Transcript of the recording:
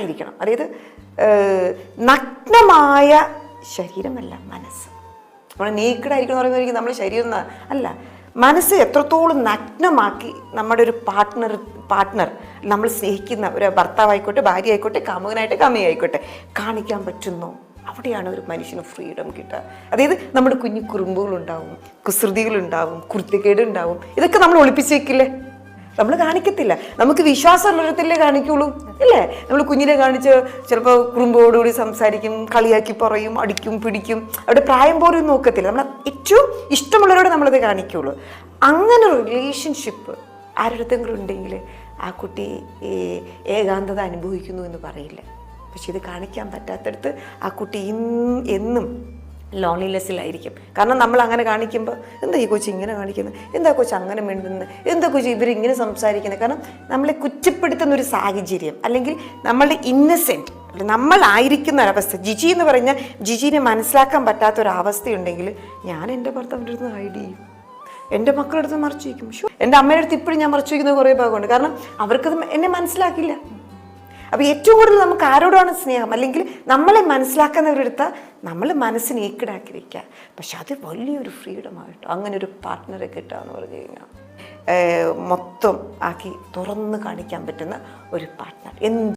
നേക്കഡായിരിക്കണം അതായത് നഗ്നമായ ശരീരമല്ല മനസ്സ്. നമ്മൾ നേക്കഡായിരിക്കണം എന്ന് പറയുമ്പോൾ നമ്മൾ ശരീരം അല്ല മനസ്സ് എത്രത്തോളം നഗ്നമാക്കി നമ്മുടെ ഒരു പാർട്ട്ണർ പാർട്ട്ണർ നമ്മൾ സ്നേഹിക്കുന്ന ഒരു ഭർത്താവായിക്കോട്ടെ ഭാര്യ ആയിക്കോട്ടെ കാമുകനായിട്ട് കാമയായിക്കോട്ടെ കാണിക്കാൻ പറ്റുന്നു? അവിടെയാണ് ഒരു മനുഷ്യന് ഫ്രീഡം കിട്ടുക. അതായത് നമ്മുടെ കുഞ്ഞു കുറുമ്പുകളുണ്ടാവും കുസൃതികളുണ്ടാവും കുർത്തികേടുണ്ടാവും. ഇതൊക്കെ നമ്മൾ ഒളിപ്പിച്ച് വെക്കില്ലേ? നമ്മൾ കാണിക്കത്തില്ല. നമുക്ക് വിശ്വാസമുള്ളിടത്തല്ലേ കാണിക്കുള്ളൂ. അല്ലേ? നമ്മൾ കുഞ്ഞിനെ കാണിച്ച് ചിലപ്പോൾ കുറുമ്പോടുകൂടി സംസാരിക്കും കളിയാക്കി പറയും അടിക്കും പിടിക്കും. അവിടെ പ്രായം പോലും നോക്കത്തില്ല. നമ്മൾ ഏറ്റവും ഇഷ്ടമുള്ളവരോട് നമ്മളത് കാണിക്കുള്ളൂ. അങ്ങനെ റിലേഷൻഷിപ്പ് ആരുടെങ്കിലും ഉണ്ടെങ്കിൽ ആ കുട്ടി ഏകാന്തത അനുഭവിക്കുന്നു എന്ന് പറയില്ല. പക്ഷെ ഇത് കാണിക്കാൻ പറ്റാത്തടത്ത് ആ കുട്ടി ഇന്നും എന്നും ലോൺലിനെസ്സിലായിരിക്കും കാരണം നമ്മൾ അങ്ങനെ കാണിക്കുമ്പോൾ എന്താ ഈ കൊച്ചു ഇങ്ങനെ കാണിക്കുന്നത് എന്താ കൊച്ചു അങ്ങനെ മിണ്ടുന്നത് എന്താ കൊച്ചു ഇവരിങ്ങനെ സംസാരിക്കുന്നത് കാരണം നമ്മളെ കുറ്റപ്പെടുത്തുന്ന ഒരു സാഹചര്യം അല്ലെങ്കിൽ നമ്മളുടെ ഇന്നസെന്റ് നമ്മളായിരിക്കുന്ന ഒരവസ്ഥ. ജിജി എന്ന് പറഞ്ഞാൽ ജിജിനെ മനസ്സിലാക്കാൻ പറ്റാത്ത ഒരു അവസ്ഥയുണ്ടെങ്കിൽ ഞാൻ എന്റെ ഭർത്താവിന്റെ അടുത്ത് ഹൈഡ് ചെയ്യും. എന്റെ മക്കളുടെ അടുത്ത് മറച്ചു വയ്ക്കും. എന്റെ അമ്മയുടെ അടുത്ത് ഇപ്പോഴും ഞാൻ മറച്ചു വയ്ക്കുന്ന കുറേ ഭാഗമുണ്ട്. കാരണം അവർക്കത് എന്നെ മനസ്സിലാക്കില്ല. അപ്പോൾ ഏറ്റവും കൂടുതൽ നമുക്ക് ആരോടാണ് സ്നേഹം? അല്ലെങ്കിൽ നമ്മളെ മനസ്സിലാക്കുന്നവരെടുത്ത് നമ്മൾ മനസ്സിനെ ഏക്കിടാക്കി വെക്കുക പക്ഷെ അത് വലിയൊരു ഫ്രീഡമായിട്ടോ അങ്ങനെ ഒരു പാർട്ട്ണറെ കിട്ടുക എന്ന് പറഞ്ഞു കഴിഞ്ഞാൽ മൊത്തം ആക്കി തുറന്ന് കാണിക്കാൻ പറ്റുന്ന ഒരു പാർട്ട്ണർ എന്ത്